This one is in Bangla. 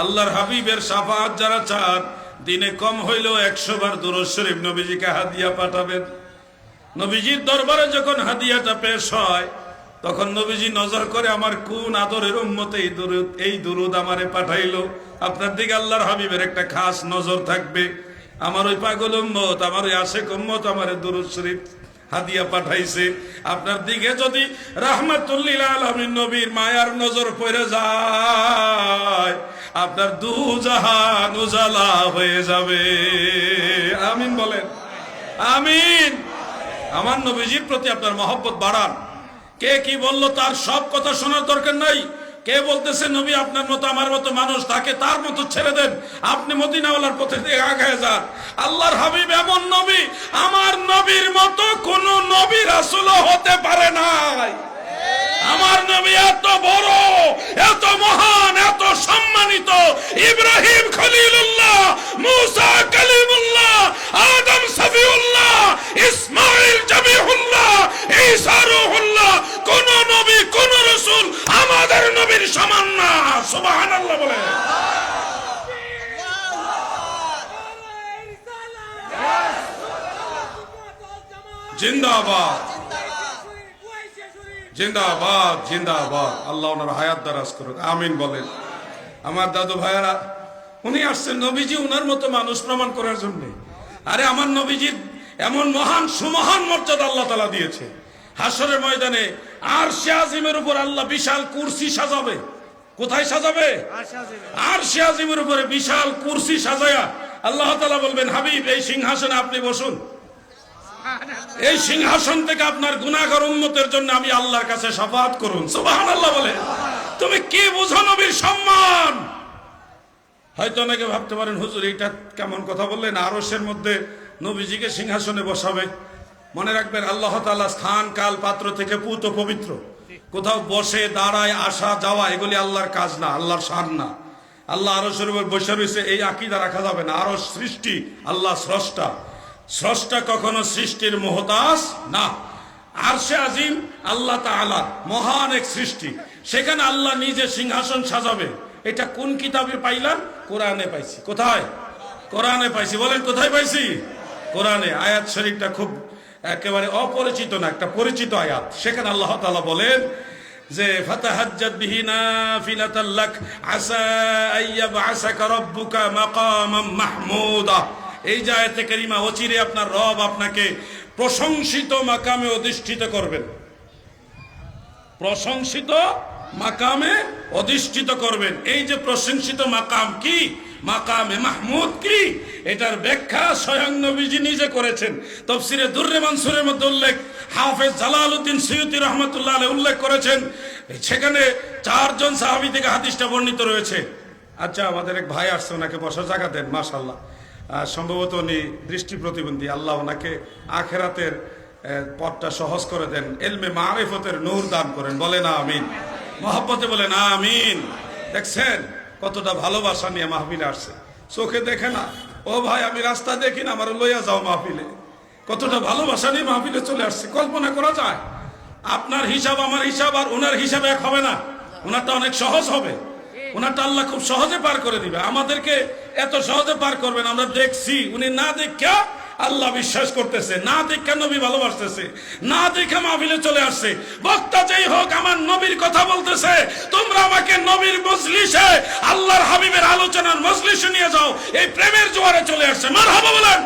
আল্লাহর হাবিবের সাফাত যারা চান, দিনে কম হইলেও একশো বার দুরুদ শরীফ নবীজিকে হাদিয়া পাঠাবেন। নবীজির দরবারে যখন হাদিয়াটা পেশ হয়, তখন নবীজি নজর করে আমার কোন আদরের উম্মতে এই দুরুদ এই দুরুদ আমারে পাঠাইলো। আপনার দিকে আল্লাহর হাবিবের একটা খাস নজর থাকবে। আমার ওই পাগল উম্মত, আমার ওই আশেক উম্মত আমার দুরুদ শরীফ হাদিয়া পাঠাইছে। আপনার দিকে যদি রাহমাতুল্লিল আলমিন নবীর মায়ার নজর পড়ে যায় আপনার দু জাহান উজালা হয়ে যাবে। আমিন বলেন। আমিন। আমার নবীজির প্রতি আপনার মহব্বত বাড়ান। কে কি বলল তার সব কথা শোনার দরকার নাই। কে বলতেছে, নবী, আপনার মতো, আমার মতো মানুষ তাকে তার মতো ছেড়ে দেন। আপনি মদিনাওয়ালার পথে আগায় যান। আল্লাহর হাবিব এমন নবী। আমার নবীর মতো কোন নবী রাসূল হতে পারে নাই আমার নবী এত বড় এত মহান এত সম্মানিত ইব্রাহিম খলিলুল্লাহ, মুসা আদম সফিউল্লাহ ইসমাইল ঈসা কোন নবী, কোন রাসূল আমাদের নবীর সমান না। সুবহানাল্লাহ বলে জিন্দাবাদ। জিন্দাবাদ জিন্দাবাদ। আল্লাহ ওনার হায়াত দারাজ করুক। আমিন বলেন। আমার দাদু ভাইয়ারা উনি আসছেন নবীজি উনার মতো মানুষ প্রমাণ করার জন্য। আরে আমার নবীজির এমন মহান সুমহান মর্যাদা আল্লাহ তালা দিয়েছে। হাসরের ময়দানে আর আজিমের উপর আল্লাহ বিশাল কুরসি সাজাবে। কোথায় সাজাবে? আর আজিমের উপরে। বিশাল কুরসি সাজায়া আল্লাহ তালা বলবেন হাবিব এই সিংহাসনে আপনি বসুন। এই সিংহাসন থেকে আপনার গুনাহগার উন্মতের জন্য আমি আল্লাহর কাছে সাফাত করুন। সুবাহ সুবহানাল্লাহ বলে তুমি কি বুঝো নবীর সম্মান? হয়তো অনেকে ভাবতে পারেন, হুজুর, এটা কেমন কথা বললেন? আরসের মধ্যে নবীজিকে সিংহাসনে বসাবে। মনে রাখবেন, আল্লাহ তালা স্থান, কাল, পাত্র থেকে পুত পবিত্র। কোথাও বসে, দাঁড়ায়, আসা, যাওয়া, এগুলি আল্লাহর কাজ না, আল্লাহর শান না। আল্লাহ আরসের উপর বসে রয়েছে, এই আকিদা রাখা যাবে না। আরস সৃষ্টি, আল্লাহ স্রষ্টা। স্রষ্টা কখনো সৃষ্টির মোহতাজ না। আরশে আজিম আল্লাহ তাআলা মহান এক সৃষ্টি। সেখানে আল্লাহ নিজে সিংহাসন সাজাবে। এটা কোন কিতাবে পাইলাম? কোরআনে পাইছি। কোথায়? কোরআনে পাইছি। বলেন, কোথায় পাইছি? কোরআনে। আয়াত শরীফটা খুব একেবারে অপরিচিত না, একটা পরিচিত আয়াত। সেখানে আল্লাহ তাআলা বলেন যে, ফাতাহাজ্জাত এই যে আয়াতে কারিমা, অচিরে আপনার রব আপনাকে প্রশংসিত মাকামে অধিষ্ঠিত করবেন। প্রশংসিত মাকামে অধিষ্ঠিত করবেন। এই যে প্রশংসিত মাকাম কি? মাকামে মাহমুদ কি? এটার ব্যাখ্যা স্বয়ং নবীজি নিজে করেছেন। তফসিরে দুর্রে মানসুরের মধ্যে উল্লেখ হাফেজ জালালউদ্দিন সৈয়দি রহমতুল্লাহ আলাইহি উল্লেখ করেছেন। সেখানে চারজন সাহাবী থেকে হাদিসটা বর্ণিত রয়েছে। আচ্ছা আমাদের এক ভাই আসছে ওনাকে বসার জায়গা দেন মাশাল্লাহ আহ, সম্ভবত উনি দৃষ্টি প্রতিবন্ধী। আল্লাহ ওনাকে আখেরাতের পথটা সহজ করে দেন। এলমে মারেফতের নূর দান করেন। বলেন আমিন। মহব্বতে বলেন আমিন। দেখছেন? কতটা ভালোবাসা নিয়ে মাহফিলে আসছে। চোখে দেখে না। ও ভাই, আমি রাস্তা দেখি না, আমার লইয়া যাও মাহফিলে। কতটা ভালোবাসা নিয়ে মাহফিলে চলে আসছে। কল্পনা করা যায়, আপনার হিসাব আমার হিসাব আর ওনার হিসাব এক হবে না। ওনারটা অনেক সহজ হবে। ওনারটা আল্লাহ খুব সহজে পার করে দিবে। আমাদেরকে এত সহজে পার করবেন, আমরা দেখছি। উনি না দেখা আল্লাহ বিশ্বাস করতেছে, না দেখা নবী ভালোবাসতেছে, না দেখা মাহফিলে চলে আসছে। বক্তা যেই হোক, আমার নবীর কথা বলতেছে, তোমরা আমাকে নবীর মজলিসে আল্লাহর হাবিবের আলোচনার মজলিসে নিয়ে যাও, এই প্রেমের জোয়ারে চলে আসছে। মার বলেন।